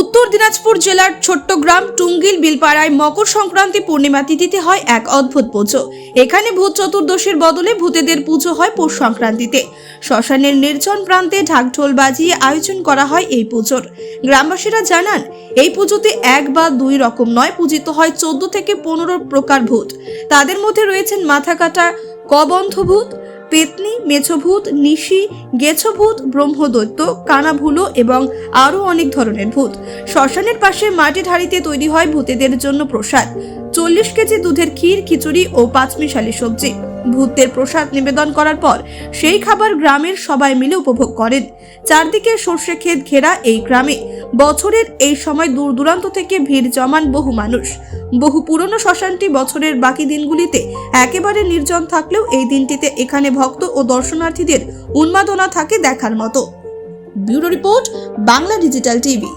উত্তর দিনাজপুর জেলার ছোট্ট গ্রাম টুঙ্গিল বিলপাড়ায় মকর সংক্রান্তি পূর্ণিমা তিথিতে হয় এক অদ্ভুত পুজো। এখানে ভূত চতুর্দশীর বদলে ভূতেদের পুজো হয় পৌষ সংক্রান্তিতে। শ্মশানের নির্জন প্রান্তে ঢাকঢোল বাজিয়ে আয়োজন করা হয় এই পুজোর। গ্রামবাসীরা জানান, এই পুজোতে এক বা দুই রকম নয়, পূজিত হয় চোদ্দ থেকে পনেরো প্রকার ভূত। তাদের মধ্যে রয়েছেন মাথা কাটা কবন্ধ ভূত পেতনি মেছভূত নিশি, গেছভূত, ব্রহ্মদৈত্য, কানাভুলো এবং আরও অনেক ধরনের ভূত। শ্মশানের পাশে মাটির হাড়িতে তৈরি হয় ভূতেদের জন্য প্রসাদ। চল্লিশ কেজি দুধের ক্ষীর, খিচুড়ি ও পাঁচমিশালি সবজি। ভূতদের প্রসাদ নিবেদন করার পর সেই খাবার গ্রামের সবাই মিলে উপভোগ করেন। চারদিকে সর্ষে ক্ষেত ঘেরা এই গ্রামে। বছরের এই সময় দূর দূরান্ত থেকে ভিড় জমান বহু মানুষ। বহু পুরনো শ্মশানটি বছরের বাকি দিনগুলিতে একেবারে নির্জন থাকলেও এই দিনটিতে এখানে ভক্ত ও দর্শনার্থীদের উন্মাদনা থাকে দেখার মতো। Bureau report, Bangla digital TV.